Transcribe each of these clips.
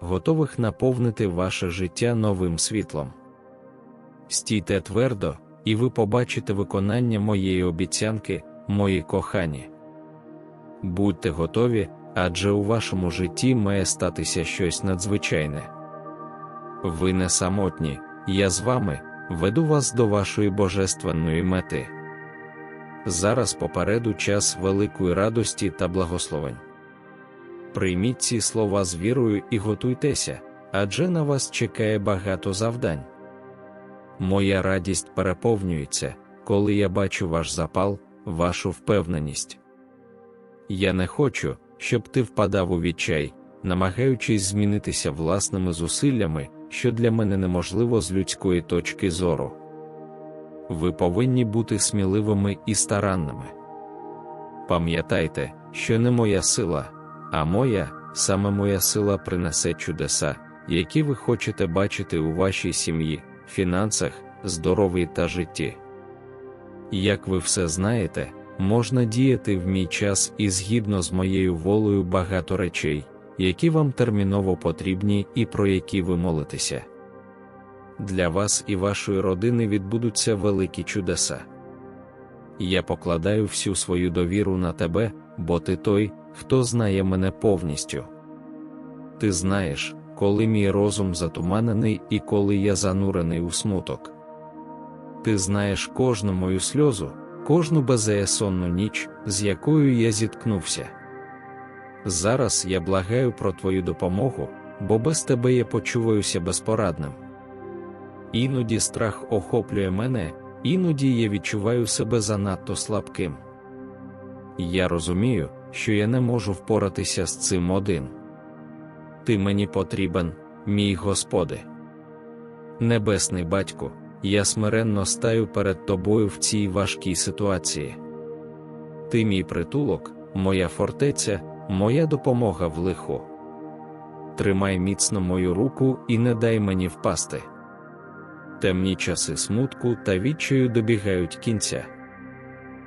готових наповнити ваше життя новим світлом. Стійте твердо, і ви побачите виконання моєї обіцянки, мої кохані. Будьте готові, адже у вашому житті має статися щось надзвичайне. Ви не самотні, я з вами веду вас до вашої божественної мети. Зараз попереду час великої радості та благословень. Прийміть ці слова з вірою і готуйтеся, адже на вас чекає багато завдань. Моя радість переповнюється, коли я бачу ваш запал, вашу впевненість. Я не хочу, щоб ти впадав у відчай, намагаючись змінитися власними зусиллями, що для мене неможливо з людської точки зору. Ви повинні бути сміливими і старанними. Пам'ятайте, що не моя сила, а моя, саме моя сила принесе чудеса, які ви хочете бачити у вашій сім'ї, фінансах, здоров'ї та житті. Як ви все знаєте, можна діяти в мій час і згідно з моєю волею багато речей, які вам терміново потрібні і про які ви молитеся. Для вас і вашої родини відбудуться великі чудеса. Я покладаю всю свою довіру на тебе, бо ти той, хто знає мене повністю. Ти знаєш, коли мій розум затуманений і коли я занурений у смуток. Ти знаєш кожну мою сльозу, кожну беззаєсонну ніч, з якою я зіткнувся. Зараз я благаю про твою допомогу, бо без тебе я почуваюся безпорадним. Іноді страх охоплює мене, іноді я відчуваю себе занадто слабким. Я розумію, що я не можу впоратися з цим один. Ти мені потрібен, мій Господи. Небесний батько, я смиренно стаю перед тобою в цій важкій ситуації. Ти мій притулок, моя фортеця, моя допомога в лиху. Тримай міцно мою руку і не дай мені впасти. Темні часи смутку та відчаю добігають кінця.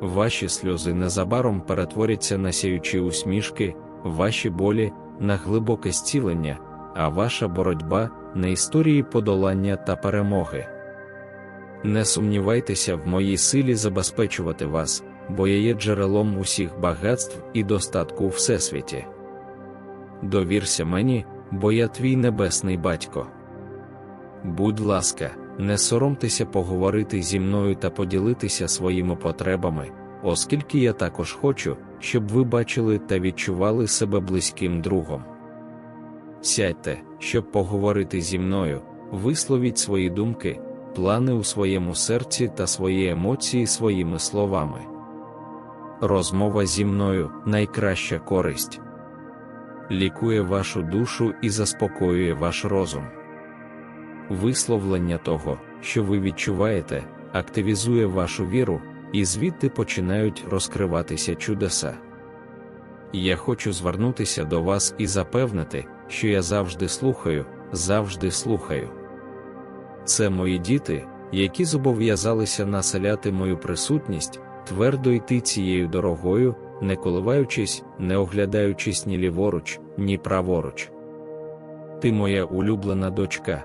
Ваші сльози незабаром перетворяться на сяючі усмішки, ваші болі на глибоке зцілення, а ваша боротьба на історії подолання та перемоги. Не сумнівайтеся в моїй силі забезпечувати вас, бо я є джерелом усіх багатств і достатку у всесвіті. Довірся мені, бо я твій небесний батько. Будь ласка, не соромтеся поговорити зі мною та поділитися своїми потребами, оскільки я також хочу, щоб ви бачили та відчували себе близьким другом. Сядьте, щоб поговорити зі мною, висловіть свої думки, плани у своєму серці та свої емоції своїми словами. Розмова зі мною найкраща користь. Лікує вашу душу і заспокоює ваш розум. Висловлення того, що ви відчуваєте, активізує вашу віру, і звідти починають розкриватися чудеса. Я хочу звернутися до вас і запевнити, що я завжди слухаю, завжди слухаю. Це мої діти, які зобов'язалися населяти мою присутність, твердо йти цією дорогою, не коливаючись, не оглядаючись ні ліворуч, ні праворуч. Ти моя улюблена дочка,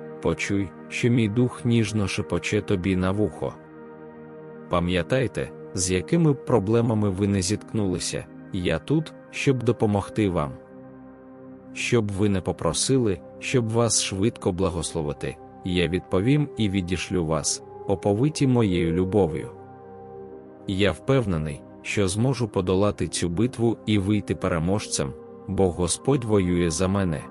почуй, що мій дух ніжно шепоче тобі на вухо. Пам'ятайте, з якими проблемами ви не зіткнулися, я тут, щоб допомогти вам. Щоб ви не попросили, щоб вас швидко благословити, я відповім і відішлю вас, оповиті моєю любов'ю. Я впевнений, що зможу подолати цю битву і вийти переможцем, бо Господь воює за мене.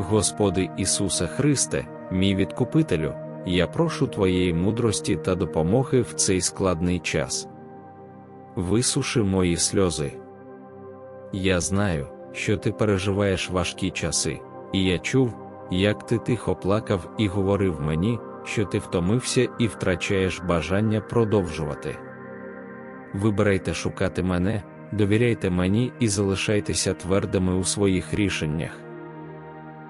Господи Ісусе Христе, мій відкупителю, я прошу Твоєї мудрості та допомоги в цей складний час. Висуши мої сльози. Я знаю, що ти переживаєш важкі часи, і я чув, як ти тихо плакав і говорив мені, що ти втомився і втрачаєш бажання продовжувати. Вибирайте шукати мене, довіряйте мені і залишайтеся твердими у своїх рішеннях.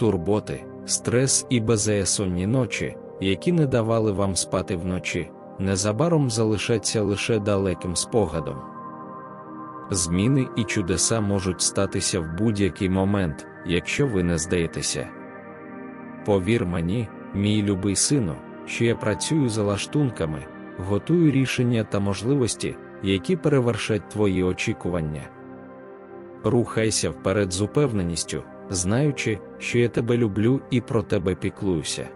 Турботи, стрес і безсонні ночі, які не давали вам спати вночі, незабаром залишаться лише далеким спогадом. Зміни і чудеса можуть статися в будь-який момент, якщо ви не здаєтеся. Повір мені, мій любий сину, що я працюю за лаштунками, готую рішення та можливості, які перевершать твої очікування. Рухайся вперед з упевненістю, знаючи, що я тебе люблю і про тебе піклуюся.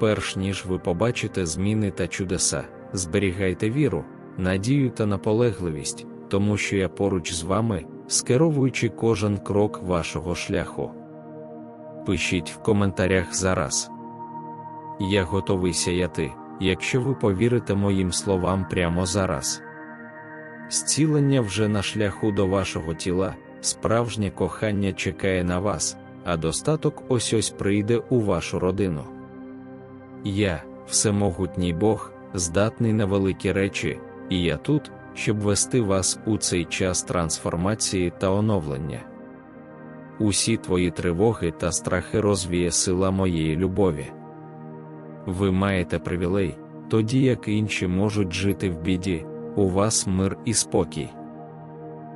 Перш ніж ви побачите зміни та чудеса, зберігайте віру, надію та наполегливість, тому що я поруч з вами, скеровуючи кожен крок вашого шляху. Пишіть в коментарях зараз. Я готовий сяяти, якщо ви повірите моїм словам прямо зараз. Зцілення вже на шляху до вашого тіла, справжнє кохання чекає на вас, а достаток ось ось прийде у вашу родину. Я, всемогутній Бог, здатний на великі речі, і я тут, щоб вести вас у цей час трансформації та оновлення. Усі твої тривоги та страхи розвіє сила моєї любові. Ви маєте привілей, тоді як інші можуть жити в біді, у вас мир і спокій.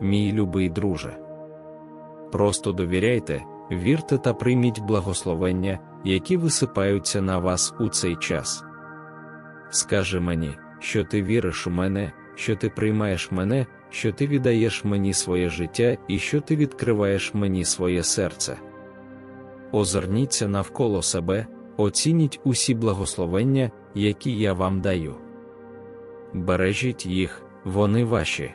мій любий друже. Просто довіряйте, вірте та прийміть благословення, які висипаються на вас у цей час. Скажи мені, що ти віриш у мене, що ти приймаєш мене, що ти віддаєш мені своє життя і що ти відкриваєш мені своє серце. Озирніться навколо себе, оцініть усі благословення, які я вам даю. Бережіть їх, вони ваші.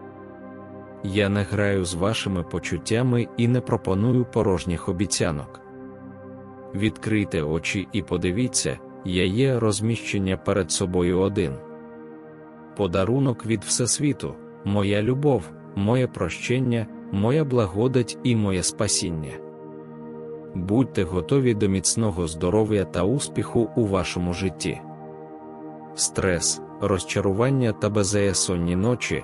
Я не граю з вашими почуттями і не пропоную порожніх обіцянок. Відкрийте очі і подивіться, я є розміщення перед собою один. Подарунок від Всесвіту, моя любов, моє прощення, моя благодать і моє спасіння. Будьте готові до міцного здоров'я та успіху у вашому житті. Стрес, розчарування та беззаєсонні ночі,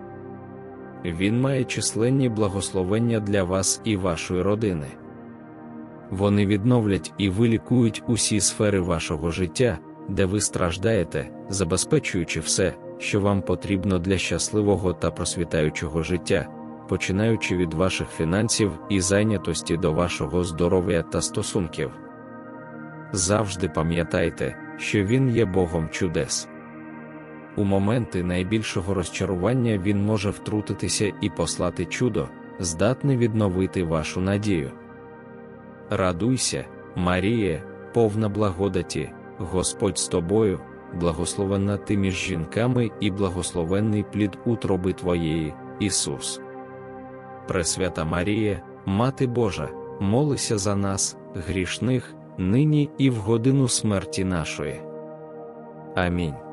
Він має численні благословення для вас і вашої родини. Вони відновлять і вилікують усі сфери вашого життя, де ви страждаєте, забезпечуючи все, що вам потрібно для щасливого та просвітаючого життя, починаючи від ваших фінансів і зайнятості до вашого здоров'я та стосунків. Завжди пам'ятайте, що Він є Богом чудес. У моменти найбільшого розчарування Він може втрутитися і послати чудо, здатне відновити вашу надію. Радуйся, Маріє, повна благодаті, Господь з тобою, благословенна ти між жінками і благословенний плід утроби Твоєї, Ісус. Пресвята Марія, Мати Божа, молися за нас, грішних, нині і в годину смерті нашої. Амінь.